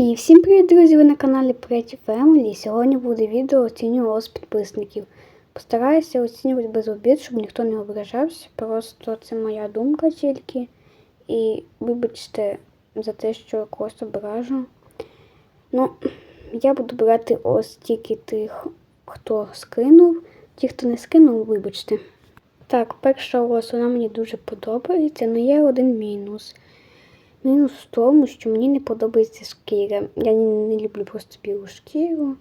І всім привіт, друзі! Ви на каналі Pretty Family. Сьогодні буде відео оцінювання з підписників. Постараюся оцінювати без обід, щоб ніхто не ображався. Просто це моя думка тільки. І вибачте за те, що когось ображу. Ну, я буду брати ось тільки тих, хто скинув. Ті, хто не скинув, вибачте. Так, перша ось вона мені дуже подобається, але є один мінус. Мінус в тому, що мені не подобається шкіра. Я не, люблю просто білу шкіру.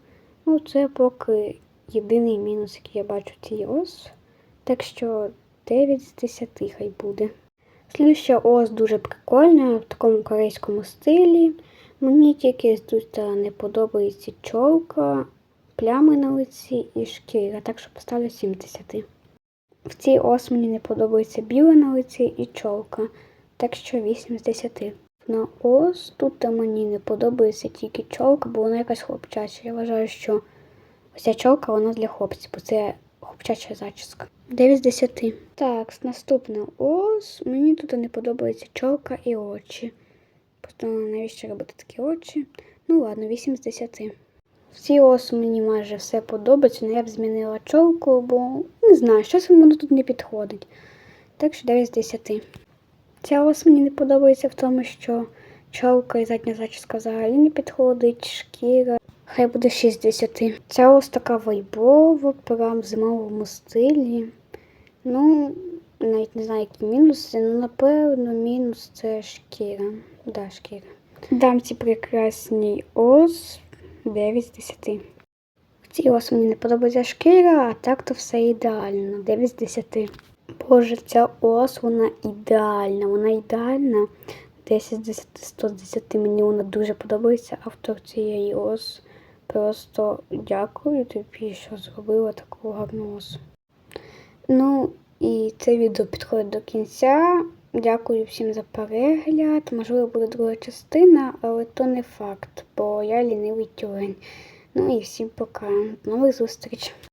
Ну, це поки єдиний мінус, який я бачу цій ос. Так що 9 з 10 хай буде. Слідуща ос дуже прикольна в такому корейському стилі. Мені тільки тут не подобається чолка, плями на лиці і шкіра, так що поставлю 7 з 10. В цій ос мені не подобається біле на лиці і чолка, так що 8 з 10. На ос тут мені не подобається тільки чолка, бо вона якась хлопчача. Я вважаю, що ця чолка вона для хлопців, бо це хлопчача зачіска. 9 з 10. Так, наступна ос. Мені тут не подобається чолка і очі. Просто навіщо робити такі очі? Ну ладно, 8 з 10. В цій ос мені майже все подобається, але я б змінила чолку, бо не знаю, щось воно тут не підходить. Так що 9 з 10. Ця ос мені не подобається в тому, що чолка і задня зачіска взагалі не підходить, шкіра. Хай буде 6 з 10. Ця ос така вайбова, прям в зимовому стилі. Ну, навіть не знаю, які мінуси, але напевно мінус це шкіра. Да, шкіра. Дам ці прекрасній ос 9 з 10. В цій ос мені не подобається шкіра, а так то все ідеально. 9 з 10. Боже, ця ос, вона ідеальна, вона ідеальна. 10 з 10, 100 з 10 мені вона дуже подобається. Автор цієї ос. Просто дякую тобі, що зробила таку гарну ос. Ну, і це відео підходить до кінця. Дякую всім за перегляд. Можливо, буде друга частина, але то не факт, бо я лінивий тюлень. Ну і всім пока. До нових зустріч!